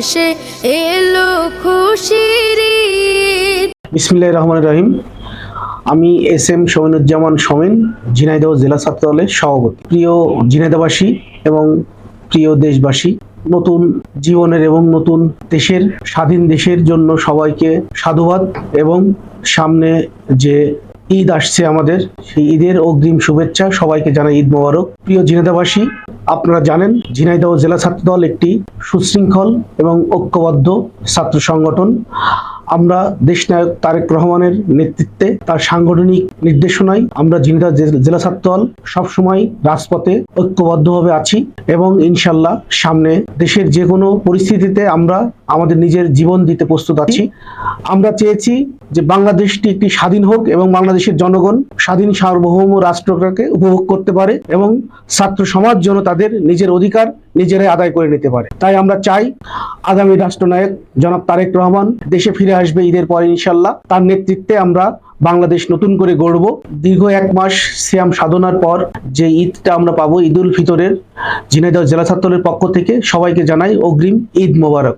শেষে এলো খুশির বিসমিল্লাহ রহমান রহিম। আমি এস এম সমিনুজ্জামান সমিন, ঝিনাইদহ জেলা ছাত্র দলের সভাপতি। প্রিয় ঝিনাইদহবাসী এবং প্রিয় দেশবাসী, নতুন জীবনের এবং নতুন দেশের, স্বাধীন দেশের জন্য সবাইকে সাধুবাদ এবং সামনে যে ঈদ আসছে আমাদের। সেই ঈদের অগ্রিম শুভেচ্ছা সবাইকে জানাই ঈদ মোবারক। প্রিয় ঝিনাইদাবাসী আপনারা জানেন ঝিনাইদহ জেলা ছাত্র দল একটি সুশৃঙ্খল এবং ঐক্যবদ্ধ ছাত্র সংগঠন। আমরা দেশনায়ক তারেক রহমানের নেতৃত্বে তার সাংগঠনিক নির্দেশনায় আমরা ঝিনাইদহ জে- জেলা ছাত্র দল সবসময় রাজপথে ঐক্যবদ্ধভাবে আছি এবং ইনশাল্লাহ সামনে দেশের যে কোনো পরিস্থিতিতে আমরা আমাদের নিজের জীবন দিতে প্রস্তুত আছি। আমরা চেয়েছি যে বাংলাদেশটি একটি স্বাধীন হোক এবং বাংলাদেশের জনগণ স্বাধীন, সার্বভৌম রাষ্ট্রটাকে উপভোগ করতে পারে এবং ছাত্র সমাজ যেন তাদের নিজের অধিকার নিজেরাই আদায় করে নিতে পারে। তাই আমরা চাই আগামী রাষ্ট্রনায়ক জনাব তারেক রহমান দেশে ফিরে আসবে ঈদের পরে ইনশাল্লাহ। তার নেতৃত্বে আমরা বাংলাদেশ নতুন করে গড়ব। দীর্ঘ এক মাস সিয়াম সাধনার পর যে ঈদটা আমরা পাবো, ঈদুল ফিতরের, ঝিনাইদহ জেলা ছাত্রের পক্ষ থেকে সবাইকে জানাই অগ্রিম ঈদ মোবারক।